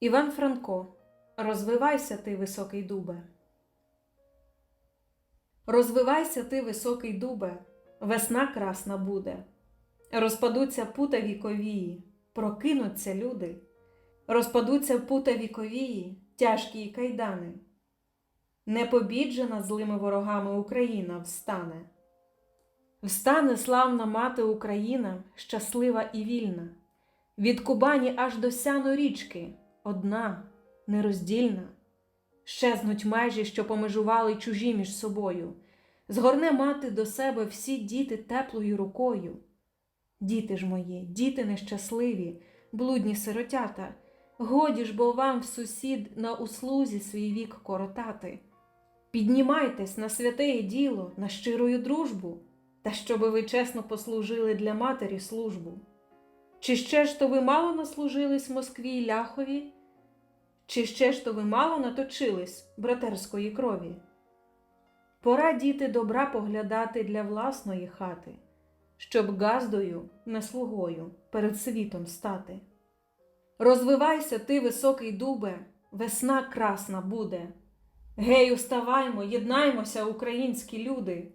Іван Франко, розвивайся ти, високий дубе. Розвивайся ти, високий дубе, весна красна буде. Розпадуться пута віковії, прокинуться люди, розпадуться пута віковії, тяжкі й кайдани. Непобіджена злими ворогами Україна встане. Встане славна мати Україна, щаслива і вільна, від Кубані аж до сяну річки, одна, нероздільна. Щезнуть межі, що помежували чужі між собою, згорне мати до себе всі діти теплою рукою. Діти ж мої, діти нещасливі, блудні сиротята, годі ж бо вам в сусід на услузі свій вік коротати. Піднімайтесь на святеє діло, на щирою дружбу, та щоби ви чесно послужили для матері службу. Чи ще ж то ви мало наслужились Москві й ляхові? Чи ще ж то ви мало наточились братерської крові? Пора діти добра поглядати для власної хати, щоб газдою, не слугою перед світом стати. Розвивайся ти, високий дубе, весна красна буде. Гей, уставаймо, єднаймося, українські люди,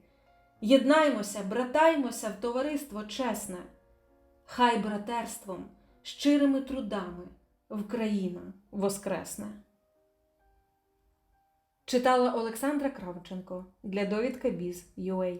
єднаймося, братаймося в товариство чесне, хай братерством, щирими трудами Вкраїна воскресне. Читала Олександра Кравченко для довідка Біз.UA